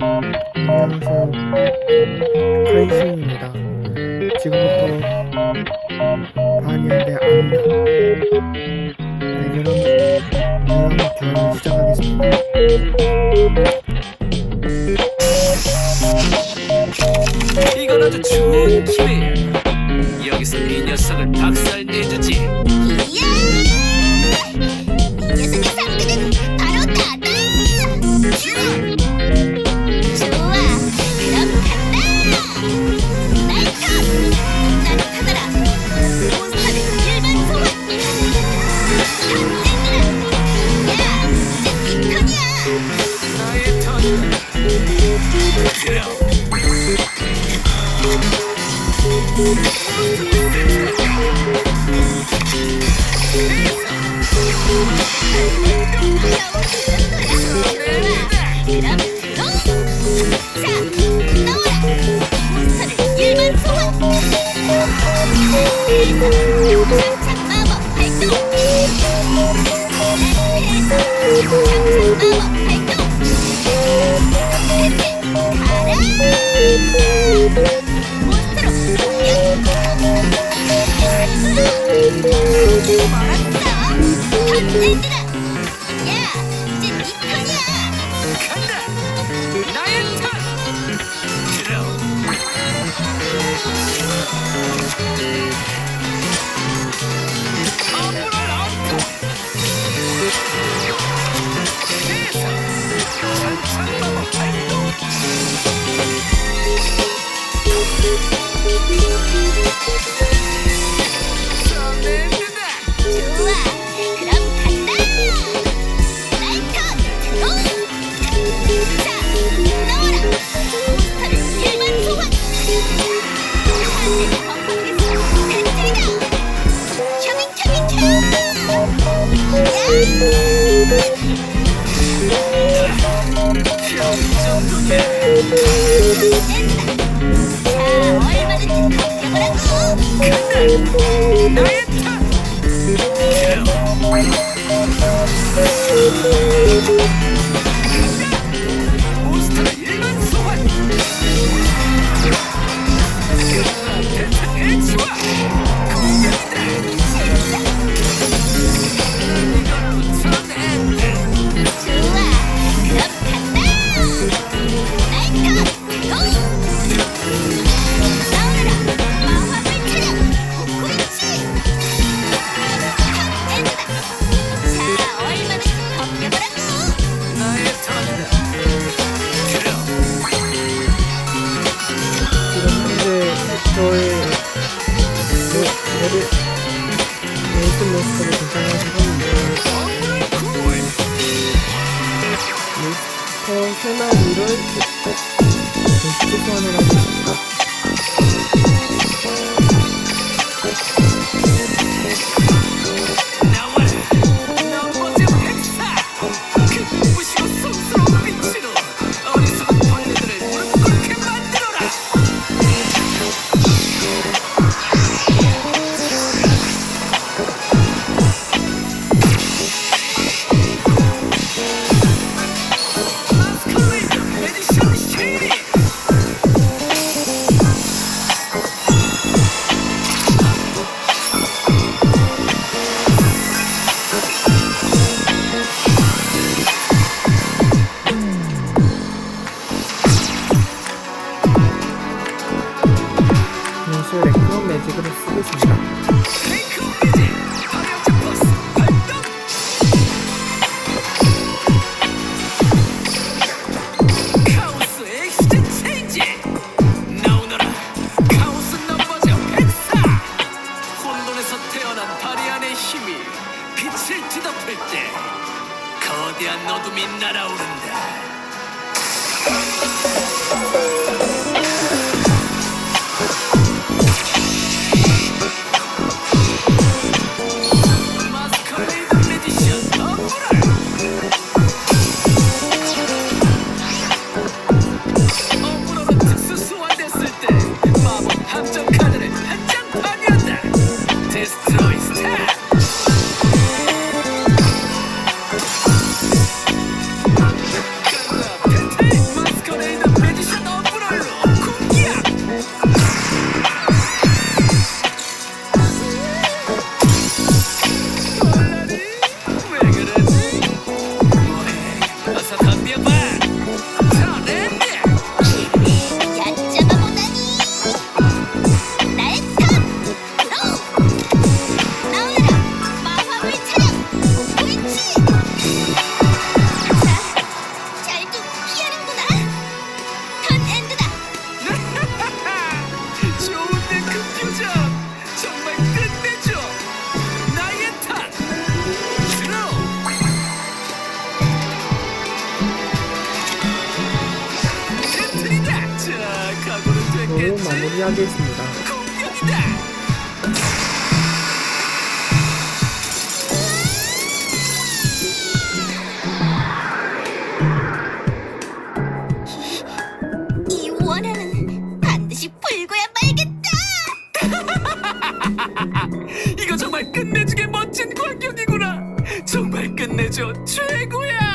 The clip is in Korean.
안녕하세요 크레이시입니다. 지금부터 파리한테 안나 대결한 모험 경험을 시작하겠습니다. 이건 아주 좋은 기회. 여기서 이 녀석을 박살내주지. 아니라 응! 자, 나와라! 몬스터를 일반 소환! 장착 마법 발동! 장착 마법 발동! 가라! 몬스터로 공격! 뭐라? Música 나의 탓! 이런 모습을 등장해주고 미스터 세마리를 교수 소환을 하고 하얀 어둠이 날아오른다. 무리하겠습니다. 공격이다 이 원한은 반드시 풀고야 말겠다! 이거 정말 끝내주게 멋진 광경이구나. 정말 끝내줘 최고야